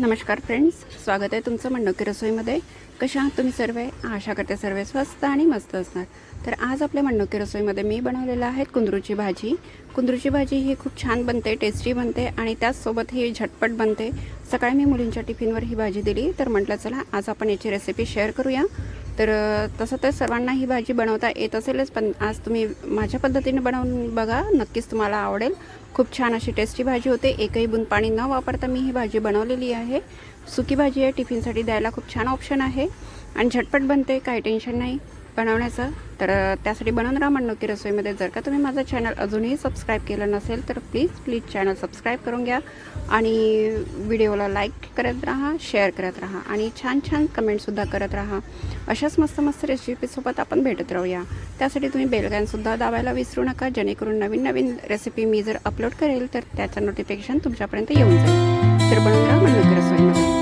नमस्कार फ्रेंड्स स्वागत आहे तुमचं मंडोकी रसोईमध्ये. कशा आहात तुम्ही सर्व? आशा करते सर्व स्वस्त आणि मस्त असणार. तर आज आपल्या मंडोकी रसोईमध्ये मी बनवलेलं आहे कुंदरूची भाजी. कुंदरूची भाजी ही खूप छान बनते टेस्टी बनते आणि त्याचसोबत ही झटपट बनते. सकाळी मी मुलींच्या टिफिनवर ही भाजी दिली तर म्हटलं चला आज आपण याची रेसिपी शेअर करूया. तर तसं तर सर्वांना ही भाजी बनवता येत असेलच पण आज तुम्ही माझ्या पद्धतीने बनवून बघा नक्कीच तुम्हाला आवडेल. खूप छान अशी टेस्टी भाजी होते. एकही बुन पाणी न वापरता मी ही भाजी बनवलेली आहे. सुकी भाजी आहे टिफिनसाठी द्यायला खूप छान ऑप्शन आहे. आणि झटपट बनते काही टेन्शन नाही. बनवण्याचं तर त्यासाठी बनवून राहा म्हणणं की रसोईमध्ये जर का तुम्ही माझं चॅनल अजूनही सबस्क्राईब केलं नसेल तर प्लीज प्लीज चॅनल सबस्क्राईब करून घ्या आणि व्हिडिओला लाईक करत राहा शेअर करत राहा आणि छान छान कमेंटसुद्धा करत राहा. अशाच मस्त मस्त रेसिपीसोबत आपण भेटत राहूया. त्यासाठी तुम्ही बेलगानसुद्धा दाबायला विसरू नका जेणेकरून नवीन नवीन रेसिपी मी जर अपलोड करेल तर त्याचं नोटिफिकेशन तुमच्यापर्यंत येऊन जाईल. तर बनवून राहा म्हणून रसोईमध्ये.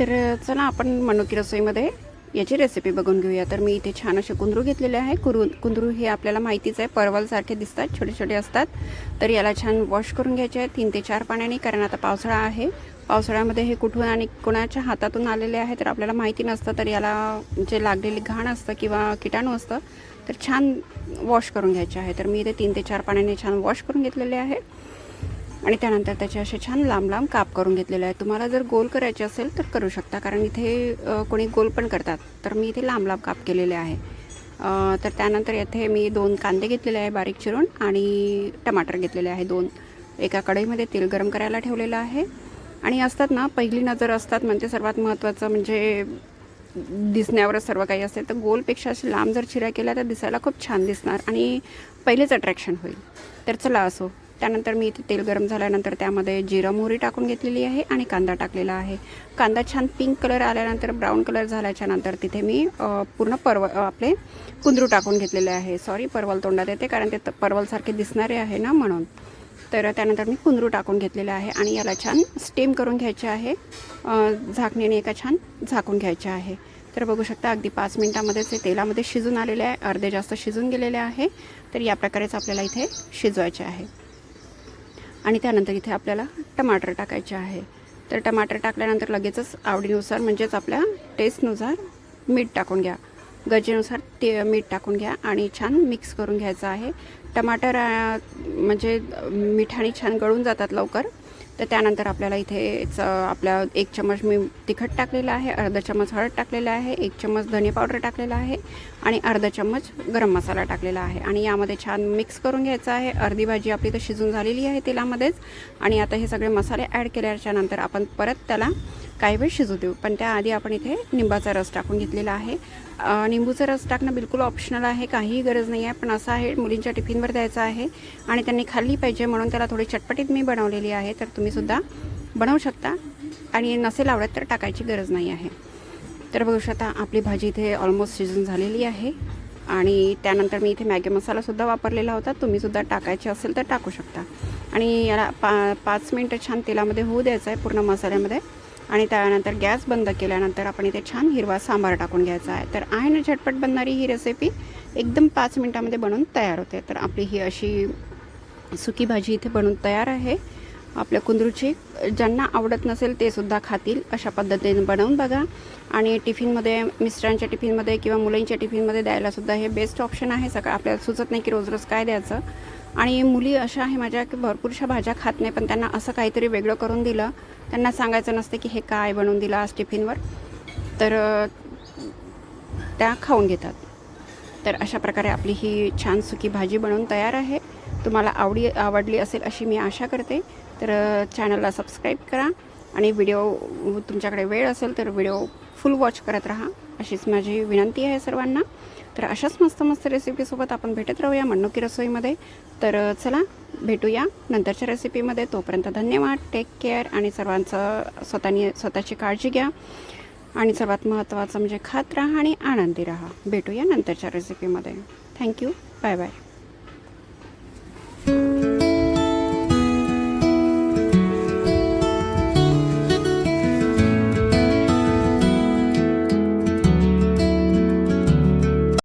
तर चला आपण मनोकी रसोईमध्ये याची रेसिपी बघून घेऊया. तर मी इथे छान असे कुंदरू घेतलेले आहे. कुरू कुंदरू हे आपल्याला माहितीच आहे परवलसारखे दिसतात छोटे छोटे असतात. तर याला छान वॉश करून घ्यायचे आहे तीन ते चार पाण्याने कारण आता पावसाळा आहे. पावसाळ्यामध्ये हे कुठून आणि कोणाच्या हातातून आलेले आहे तर आपल्याला माहिती नसतं. तर याला जे लागलेली घाण असतं किंवा किटाणू असतं तर छान वॉश करून घ्यायचे आहे. तर मी इथे तीन ते चार पाण्याने छान वॉश करून घेतलेले आहे. आणि त्यानंतर त्याचे असे छान लांब लांब काप करून घेतलेले आहे तुम्हाला जर गोल करायचे असेल तर करू शकता कारण इथे कोणी गोल पण करतात. तर मी इथे लांब लांब काप केलेले आहे. तर त्यानंतर येथे मी दोन कांदे घेतलेले आहे बारीक चिरून आणि टमाटर घेतलेले आहे दोन. एका कढईमध्ये तेल गरम करायला ठेवलेलं आहे. आणि असतात ना पहिली नजर असतात म्हणजे सर्वात महत्त्वाचं म्हणजे दिसण्यावरच सर्व काही असते तर गोलपेक्षा असे लांब जर चिऱ्या केल्या तर दिसायला खूप छान दिसणार आणि पहिलेच अट्रॅक्शन होईल. तर चला असो. त्यानंतर मी इथे तेल गरम झाल्यानंतर त्यामध्ये जिरं मोहरी टाकून घेतलेली आहे आणि कांदा टाकलेला आहे. कांदा छान पिंक कलर आल्यानंतर ब्राऊन कलर झाल्याच्यानंतर तिथे मी पूर्ण परव आपले कुंदरू टाकून घेतलेले आहे. सॉरी परवल तोंडात येते कारण ते परवलसारखे दिसणारे आहे ना म्हणून. तर त्यानंतर मी कुंदरू टाकून घेतलेलं आहे आणि याला छान स्टीम करून घ्यायचे आहे. झाकणीने एका छान झाकून घ्यायचे आहे. तर बघू शकता अगदी पाच मिनटामध्येच हे तेलामध्ये शिजून आलेले आहे. अर्धे जास्त शिजून गेलेले आहे. तर या प्रकारेच आपल्याला इथे शिजवायचे आहे. आणि त्यानंतर इथे आपल्याला टमाटर टाकायचे आहे. तर टमाटर टाकल्यानंतर लगेचच आवडीनुसार म्हणजेच आपल्या टेस्टनुसार मीठ टाकून घ्या. गरजेनुसार ते मीठ टाकून घ्या आणि छान मिक्स करून घ्यायचं आहे. टमाटर म्हणजे मिठाने छान गळून जातात लवकर. तर त्यानंतर आपल्याला इथे च आपल्या एक चमच मी तिखट टाकलेलं आहे अर्धा चमच हळद टाकलेलं आहे एक चमच धने पावडर टाकलेला आहे आणि अर्धा चम्मच गरम मसाला टाकलेला आहे. आणि यामध्ये छान मिक्स करून घ्यायचं आहे. अर्धी भाजी आपली तर शिजून झालेली आहे तेलामध्येच. आणि आता हे सगळे मसाले ॲड केल्याच्यानंतर आपण परत त्याला काही वेळ शिजू देऊ. पण त्याआधी आपण इथे निंबाचा रस टाकून घेतलेला आहे. निंबूचा रस टाकणं बिलकुल ऑप्शनल आहे काहीही गरज नाही आहे. पण असं आहे मुलींच्या टिफिनवर द्यायचं आहे आणि त्यांनी खाल्ली पाहिजे म्हणून त्याला थोडी चटपटीत मी बनवलेली आहे. तर तुम्हीसुद्धा बनवू शकता. आणि नसेल आवडत तर टाकायची गरज नाही आहे. तर बघू शकता आपली भाजी इथे ऑलमोस्ट शिजून झालेली आहे. आणि त्यानंतर मी इथे मॅगी मसालासुद्धा वापरलेला होता. तुम्हीसुद्धा टाकायचे असेल तर टाकू शकता. आणि याला पा पाच मिनटं छान तेलामध्ये होऊ द्यायचं आहे पूर्ण मसाल्यामध्ये. आणि त्यानंतर गॅस बंद केल्यानंतर आपण इथे छान हिरवा सांबार टाकून घ्यायचा आहे. तर आहे ना झटपट बनणारी ही रेसिपी एकदम पाच मिनटामध्ये बनवून तयार होते. तर आपली ही अशी सुकी भाजी इथे बनवून तयार आहे. आपल्या कुंदरूची ज्यांना आवडत नसेल ते सुद्धा खातील. अशा पद्धतीने बनवून बघा. आणि टिफिनमध्ये मिस्टरांच्या टिफिनमध्ये किंवा मुलांच्या टिफिनमध्ये द्यायलासुद्धा हे बेस्ट ऑप्शन आहे. सकाळ आपल्याला सुचत नाही की रोज रोज काय द्यायचं. आणि मुली अशा आहे माझ्या की भरपूरशा भाज्या खात नाही पण त्यांना असं काहीतरी वेगळं करून दिलं. त्यांना सांगायचं नसतं की हे काय बनवून दिलं आज टिफिनवर. तर त्या खाऊन घेतात. तर अशा प्रकारे आपली ही छान सुकी भाजी बनवून तयार आहे. तुम्हाला आवडी आवडली असेल अशी मी आशा करते. तर चॅनलला सबस्क्राईब करा आणि व्हिडिओ तुमच्याकडे वेळ असेल तर व्हिडिओ फुल वॉच करत राहा. अशीच माझी विनंती आहे सर्वांना. तर अशाच मस्त मस्त रेसिपीसोबत आपण भेटत राहूया मन्नुकी रसोईमध्ये. तर चला भेटूया नंतरच्या रेसिपीमध्ये तोपर्यंत धन्यवाद. टेक केअर आणि सर्वांचं स्वतःनी स्वतःची काळजी घ्या. आणि सर्वात महत्त्वाचं म्हणजे खात राहा आणि आनंदी राहा. भेटूया नंतरच्या रेसिपीमध्ये थँक्यू बाय बाय